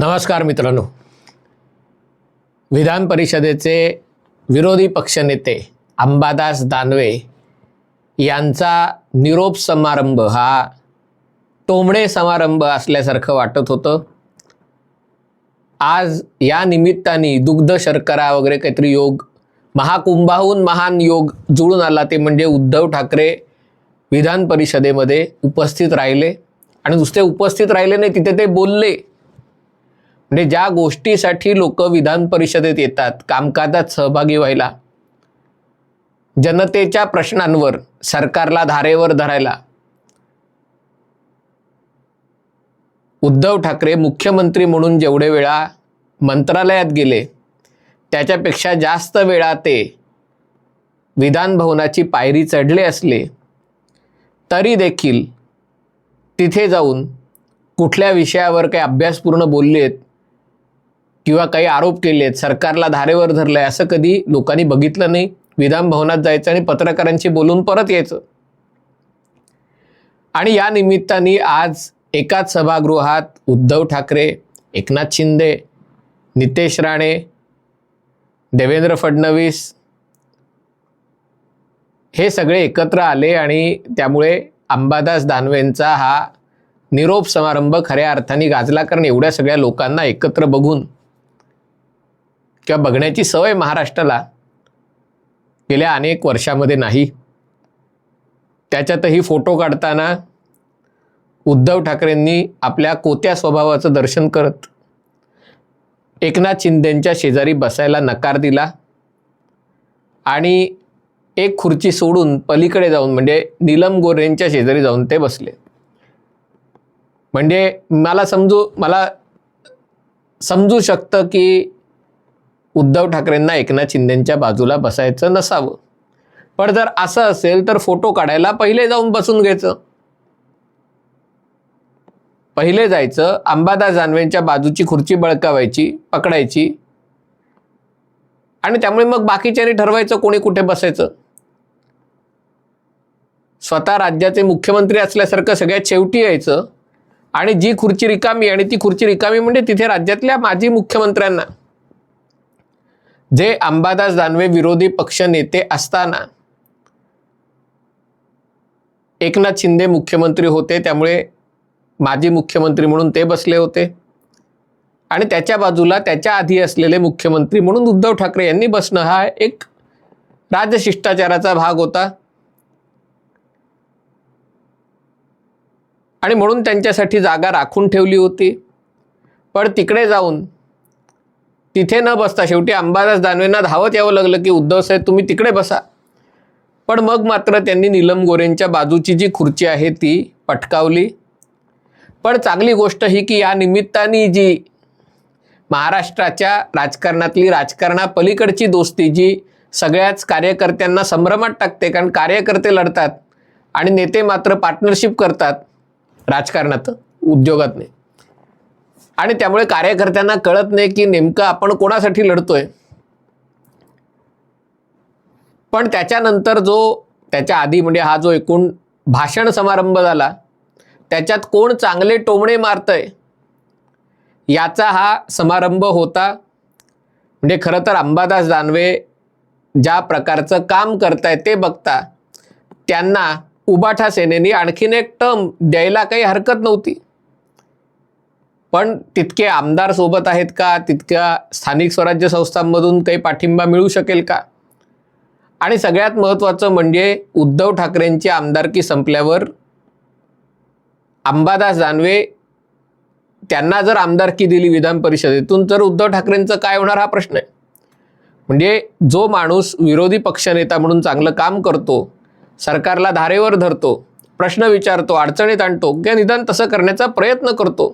नमस्कार मित्रांनो. विधान परिषदेचे विरोधी पक्षनेते अंबादास दानवे यांचा निरोप समारंभ हा टोमडे समारंभ असल्यासारखं वाटत होतं. आज या निमित्ताने दुग्ध शर्करा वगैरे काहीतरी योग महाकुंभाहून महान योग जुळून आला ते म्हणजे उद्धव ठाकरे विधान परिषदेमध्ये उपस्थित राहिले. आणि नुसते उपस्थित राहिले नाही तिथे ते बोलले. म्हणजे ज्या गोष्टीसाठी लोक विधान परिषदेत येतात कामकाजात सहभागी व्हायला जनतेच्या प्रश्नांवर सरकारला धारेवर धरायला उद्धव ठाकरे मुख्यमंत्री म्हणून जेवढे वेळा मंत्रालयात गेले त्याच्यापेक्षा जास्त वेळा ते विधान भवनाची पायरी चढले असले तरी देखील तिथे जाऊन कुठल्या विषयावर काही अभ्यासपूर्ण बोलले आहेत किंवा काही आरोप केले आहेत सरकारला धारेवर धरलंय असं कधी लोकांनी बघितलं नाही? विधान भवनात जायचं आणि पत्रकारांशी बोलून परत यायचं. आणि या निमित्ताने आज एकाच सभागृहात उद्धव ठाकरे एकनाथ शिंदे नितेश राणे देवेंद्र फडणवीस हे सगळे एकत्र आले आणि त्यामुळे अंबादास दानवेंचा हा निरोप समारंभ खऱ्या अर्थाने गाजला कारण एवढ्या सगळ्या लोकांना एकत्र बघून किंवा बघण्याची सवय महाराष्ट्राला गेल्या अनेक वर्षामध्ये नाही. त्याच्यातही फोटो काढताना उद्धव ठाकरेंनी आपल्या कोत्या स्वभावाचं दर्शन करत एकनाथ शिंदेंच्या शेजारी बसायला नकार दिला आणि एक खुर्ची सोडून पलीकडे जाऊन म्हणजे नीलम गोरेंच्या शेजारी जाऊन ते बसले. म्हणजे मला समजू मला समजू शकतं की उद्धव ठाकरेंना एकनाथ शिंदेंच्या बाजूला बसायचं नसावं. पण जर असं असेल तर फोटो काढायला पहिले जाऊन बसून घ्यायचं. पहिले जायचं अंबादास जानवेंच्या बाजूची खुर्ची बळकावायची पकडायची. आणि त्यामुळे मग बाकीच्यानी ठरवायचं कोणी कुठे बसायचं. स्वतः राज्याचे मुख्यमंत्री असल्यासारखं सगळ्यात शेवटी यायचं. आणि जी खुर्ची रिकामी आणि ती खुर्ची रिकामी म्हणजे तिथे राज्यातल्या माजी मुख्यमंत्र्यांना. जे अंबादास दानवे विरोधी पक्ष नेते असताना एकनाथ शिंदे मुख्यमंत्री होते त्यामुळे माजी मुख्यमंत्री म्हणून ते बसले होते. आणि त्याच्या बाजूला त्याच्या आधी असलेले मुख्यमंत्री म्हणून उद्धव ठाकरे यांनी बसणं हा एक राजशिष्टाचाराचा भाग होता. आणि म्हणून त्यांच्यासाठी जागा राखून ठेवली होती. पण तिकडे जाऊन तिथे न बसता शेवटी अंबादास दानवेंना धावत यावं लागलं की उद्धव साहेब तुम्ही तिकडे बसा. पण मग मात्र त्यांनी नीलम गोरेंच्या बाजूची जी खुर्ची आहे ती पटकावली. पण चांगली गोष्ट ही की या निमित्ताने जी महाराष्ट्राच्या राजकारणातली राजकारणापलीकडची दोस्ती जी सगळ्याच कार्यकर्त्यांना संभ्रमात टाकते कारण कार्यकर्ते लढतात आणि नेते मात्र पार्टनरशिप करतात राजकारणात उद्योगात नाही आणि त्यामुळे कार्यकर्त्यांना कळत नाही की नेमकं आपण कोणासाठी लढतोय. पण त्याच्यानंतर जो त्याच्या आधी म्हणजे हा जो एकूण भाषण समारंभ झाला त्याच्यात कोण चांगले टोमणे मारतंय याचा हा समारंभ होता. म्हणजे खरं तर अंबादास दानवे ज्या प्रकारचं काम करताय ते बघता त्यांना उबाठा सेनेनी आणखीन एक टर्म द्यायला काही हरकत नव्हती. पण तितके आमदार सोबत आहेत का? तितक्या स्थानिक स्वराज्य संस्थांमधून काही पाठिंबा मिळू शकेल का? आणि सगळ्यात महत्त्वाचं म्हणजे उद्धव ठाकरेंची आमदारकी संपल्यावर अंबादास दानवे त्यांना जर आमदारकी दिली विधान परिषदेतून तर उद्धव ठाकरेंचं काय होणार हा प्रश्न आहे. म्हणजे जो माणूस विरोधी पक्षनेता म्हणून चांगलं काम करतो सरकारला धारेवर धरतो प्रश्न विचारतो अडचणीत आणतो किंवा निदान तसं करण्याचा प्रयत्न करतो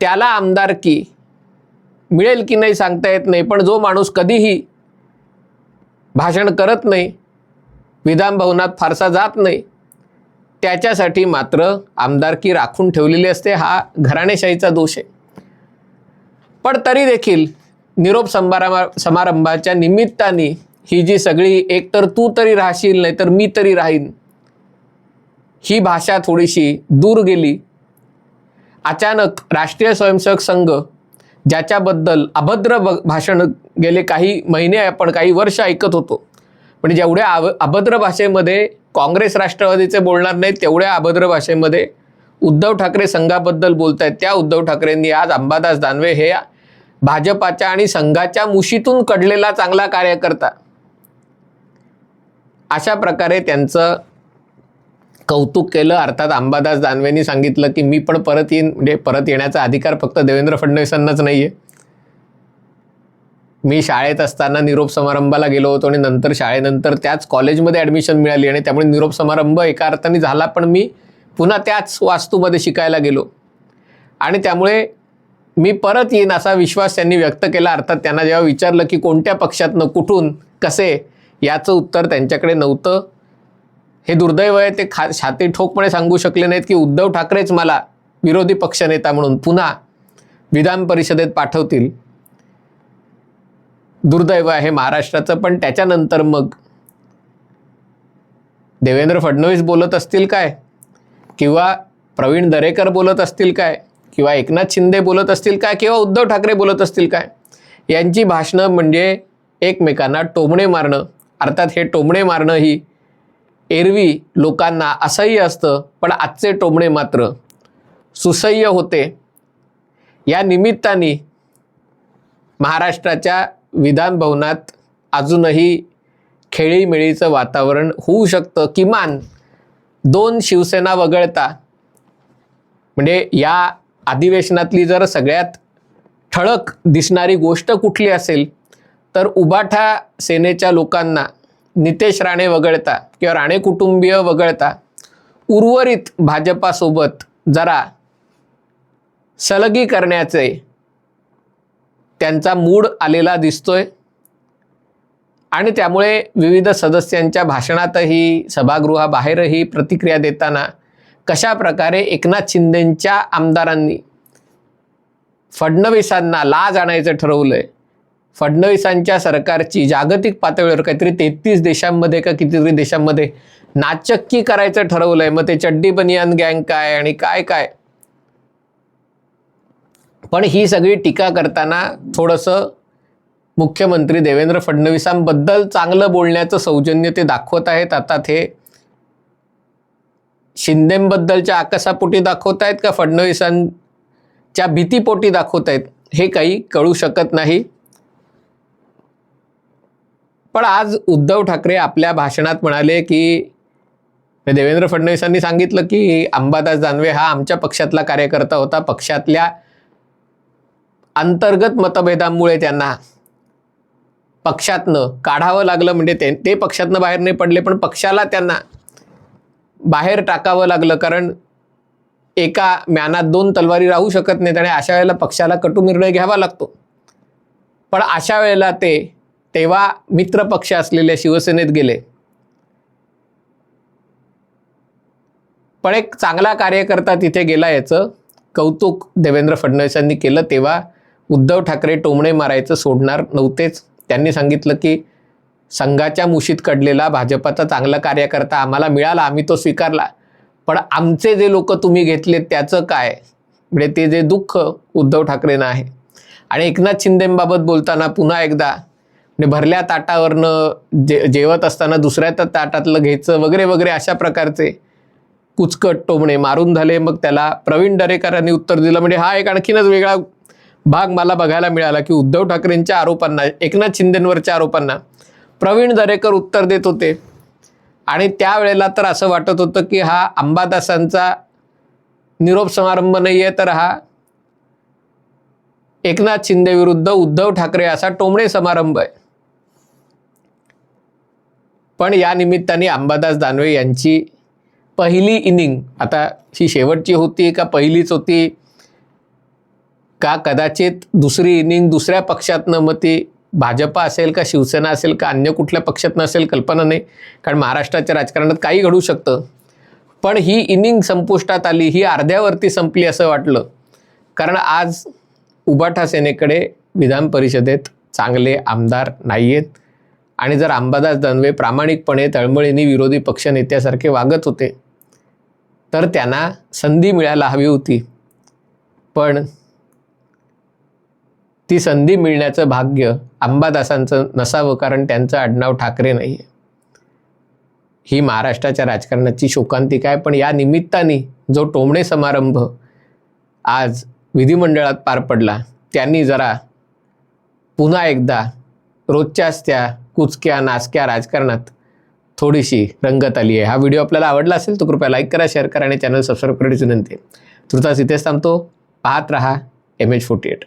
त्याला आमदारकी मिळेल की नाही सांगता येत नाही पण जो माणूस कधीही भाषण करत नाही विधान भवनात फारसा जात नाही त्याच्यासाठी मात्र आमदारकी राखून ठेवलेली असते हा घराणेशाहीचा दोष आहे. पण तरी देखील निरोप समारंभा समारंभाच्या निमित्ताने ही जी सगळी एकतर तू तरी राहशील नाही तर मी तरी राहीन ही भाषा थोडीशी दूर गेली अचानक राष्ट्रीय स्वयंसेवक संघ ज्याच्याबद्दल अभद्र भाषण गेले काही महिने आपण काही वर्ष ऐकत होतो. पण जेवढ्या आव अभद्र भाषेमध्ये काँग्रेस राष्ट्रवादीचे बोलणार नाहीत तेवढ्या अभद्र भाषेमध्ये उद्धव ठाकरे संघाबद्दल बोलत आहेत त्या उद्धव ठाकरेंनी आज अंबादास दानवे हे भाजपाच्या आणि संघाच्या मुशीतून कडलेला चांगला कार्यकर्ता. अशा प्रकारे त्यांचं कौतुक केलं. अर्थात अंबादास दानवेंनी सांगितलं की मी पण परत येईन. म्हणजे परत येण्याचा अधिकार फक्त देवेंद्र फडणवीसांनाच नाही आहे मी शाळेत असताना निरोप समारंभाला गेलो होतो आणि नंतर शाळेनंतर त्याच कॉलेजमध्ये ॲडमिशन मिळाली आणि त्यामुळे निरोप समारंभ एका अर्थाने झाला पण मी पुन्हा त्याच वास्तूमध्ये शिकायला गेलो. आणि त्यामुळे मी परत येईन असा विश्वास त्यांनी व्यक्त केला. अर्थात त्यांना जेव्हा विचारलं की कोणत्या पक्षातनं कुठून कसे याचं उत्तर त्यांच्याकडे नव्हतं. हे दुर्दैव आहे ते खा छाती ठोकपणे सांगू शकले नाहीत की उद्धव ठाकरेच मला विरोधी पक्षनेता म्हणून पुन्हा विधान परिषदेत पाठवतील. दुर्दैव आहे महाराष्ट्राचं पण त्याच्यानंतर मग देवेंद्र फडणवीस बोलत असतील काय? किंवा प्रवीण दरेकर बोलत असतील काय? किंवा एकनाथ शिंदे बोलत असतील काय? किंवा उद्धव ठाकरे बोलत असतील काय? यांची भाषणं म्हणजे एकमेकांना टोमणे मारणं. अर्थात हे टोमणे मारणं ही एरवी लोकांना असह्य असतं पण आजचे टोमणे मात्र सुसह्य होते. या निमित्ताने महाराष्ट्राच्या विधानभवनात अजूनही खेळीमेळीचं वातावरण होऊ शकतं. किमान दोन शिवसेना वगळता म्हणजे या अधिवेशनातली जर सगळ्यात ठळक दिसणारी गोष्ट कुठली असेल तर उबाठा सेनेच्या लोकांना नितेश राणे वगळता किंवा राणे कुटुंबीय वगळता उर्वरित भाजपासोबत जरा सलगी करण्याचे त्यांचा मूड आलेला दिसतोय. आणि त्यामुळे विविध सदस्यांच्या भाषणातही सभागृहाबाहेरही प्रतिक्रिया देताना कशा प्रकारे एकनाथ शिंदेंच्या आमदारांनी फडणवीसांना लाज आणायचं ठरवलंय फडणवीसांच्या सरकारची जागतिक पातळीवर काहीतरी तेहतीस देशांमध्ये का कितीतरी देशांमध्ये नाचक्की करायचं ठरवलंय. मग ते चड्डी बनियान गँग काय आणि काय काय? पण ही सगळी टीका करताना थोडंसं मुख्यमंत्री देवेंद्र फडणवीसांबद्दल चांगलं बोलण्याचं सौजन्य ते दाखवत आहेत. आता ते शिंदेबद्दलच्या आकाशापोटी दाखवत आहेत का फडणवीसांच्या भीतीपोटी दाखवत आहेत? हे काही कळू शकत नाही. पण आज उद्धव ठाकरे आपल्या भाषणात म्हणाले की देवेंद्र फडणवीसांनी सांगितलं की अंबादास दानवे हा आमच्या पक्षातला कार्यकर्ता होता. पक्षातल्या अंतर्गत मतभेदामुळे त्यांना पक्षातनं काढावं लागलं. म्हणजे ते ते पक्षातनं बाहेर नाही पडले पण पक्षाला त्यांना बाहेर टाकावं लागलं. कारण एका म्यानात दोन तलवारी राहू शकत नाहीत आणि अशा वेळेला पक्षाला कटू निर्णय घ्यावा लागतो. पण अशा वेळेला ते तेव्हा मित्रपक्ष असलेल्या शिवसेनेत गेले. पण एक चांगला कार्यकर्ता तिथे गेला याचं. कौतुक देवेंद्र फडणवीसांनी केलं तेव्हा उद्धव ठाकरे टोमणे मारायचं सोडणार नव्हतेच. त्यांनी सांगितलं की संघाच्या मुशीत कडलेला भाजपाचा चांगला कार्यकर्ता आम्हाला मिळाला आम्ही तो स्वीकारला. पण आमचे जे लोक तुम्ही घेतले त्याचं काय? म्हणजे ते जे दुःख उद्धव ठाकरेंना आहे. आणि एकनाथ शिंदेंबाबत बोलताना पुन्हा एकदा भरल्या ताटावरनं जे जेवत असताना दुसऱ्या त्या ताटातलं घ्यायचं वगैरे वगैरे अशा प्रकारचे कुचकट टोमणे मारून झाले. मग त्याला प्रवीण दरेकरांनी उत्तर दिलं. म्हणजे हा एक आणखीनच वेगळा भाग मला बघायला मिळाला की उद्धव ठाकरेंच्या आरोपांना एकनाथ शिंदेंवरच्या आरोपांना प्रवीण दरेकर उत्तर देत होते. आणि त्यावेळेला तर असं वाटत होतं की हा अंबादासांचा निरोप समारंभ नाही आहे तर हा एकनाथ शिंदे विरुद्ध उद्धव ठाकरे असा टोमणे समारंभ आहे. पण या निमित्ताने अंबादास दानवे यांची पहिली इनिंग आता ही शेवटची होती का पहिलीच होती का कदाचित दुसरी इनिंग दुसऱ्या पक्षातनं मग ती भाजपा असेल का शिवसेना असेल का अन्य कुठल्या पक्षातनं असेल कल्पना नाही. कारण महाराष्ट्राच्या राजकारणात काही घडू शकतं. पण ही इनिंग संपुष्टात आली ही अर्ध्यावरती संपली असं वाटलं. कारण आज उबाठा सेनेकडे विधान परिषदेत चांगले आमदार नाही आहेत आणि जर अंबादास दानवे प्रामाणिकपणे तळमळीने विरोधी पक्षनेत्यासारखे वागत होते तर त्यांना संधी मिळायला हवी होती. पण ती संधी मिळण्याचं भाग्य अंबादासांचं नसावं कारण त्यांचं आडनाव ठाकरे नाही आहे ही महाराष्ट्राच्या राजकारणाची शोकांतिका आहे पण या निमित्ताने जो टोमणे समारंभ आज विधिमंडळात पार पडला त्यांनी जरा पुन्हा एकदा रोजच्याच त्या कुचक्या नाचक्या राजकारणात थोडीशी रंगत आली आहे. हा व्हिडिओ आपल्याला आवडला असेल तर कृपया लाईक करा शेअर करा आणि चॅनल सबस्क्राईब करण्याची विनंती आहे. तुर्तास इथेच थांबतो. पाहत रहा एम एच फोर्टी एट